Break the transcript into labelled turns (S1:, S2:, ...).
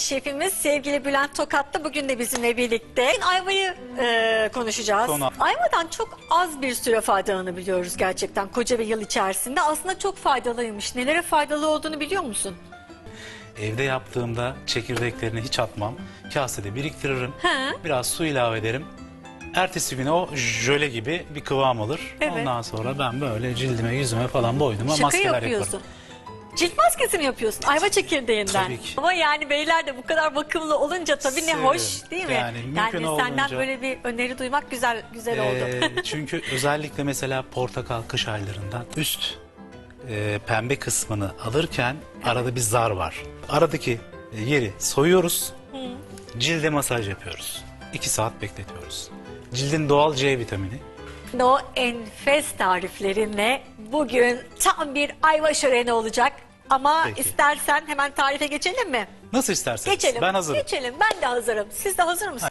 S1: şefimiz sevgili Bülent Tokat'ta bugün de bizimle birlikte. Ayvayı e, konuşacağız.
S2: Konu.
S1: Ayvadan çok az bir süre faydalanabiliyoruz gerçekten koca bir yıl içerisinde. Aslında çok faydalıymış. Nelere faydalı olduğunu biliyor musun?
S2: Evde yaptığımda çekirdeklerini hiç atmam. Kasede biriktiririm.
S1: He.
S2: Biraz su ilave ederim. Ertesi güne o jöle gibi bir kıvam alır.
S1: Evet.
S2: Ondan sonra ben böyle cildime, yüzüme falan boynuma
S1: Şaka
S2: maskeler
S1: yapıyorsun.
S2: yaparım.
S1: Cilt maskesi mi yapıyorsun? Ayva çekirdeğinden.
S2: Tabii ki.
S1: Ama yani beyler de bu kadar bakımlı olunca tabii ne hoş değil mi?
S2: Yani mümkün
S1: senden
S2: olduğunca-
S1: böyle bir öneri duymak güzel güzel oldu.
S2: Ee, çünkü özellikle mesela portakal kış aylarında üst e, pembe kısmını alırken arada bir zar var. Aradaki e, yeri soyuyoruz. Cilde masaj yapıyoruz. 2 saat bekletiyoruz. Cildin doğal C vitamini.
S1: O enfes tariflerinle bugün tam bir ayva şöleni olacak. Ama
S2: Peki.
S1: istersen hemen tarife geçelim mi?
S2: Nasıl isterseniz.
S1: Geçelim.
S2: Ben hazırım.
S1: Geçelim. Ben de hazırım. Siz de hazır mısınız?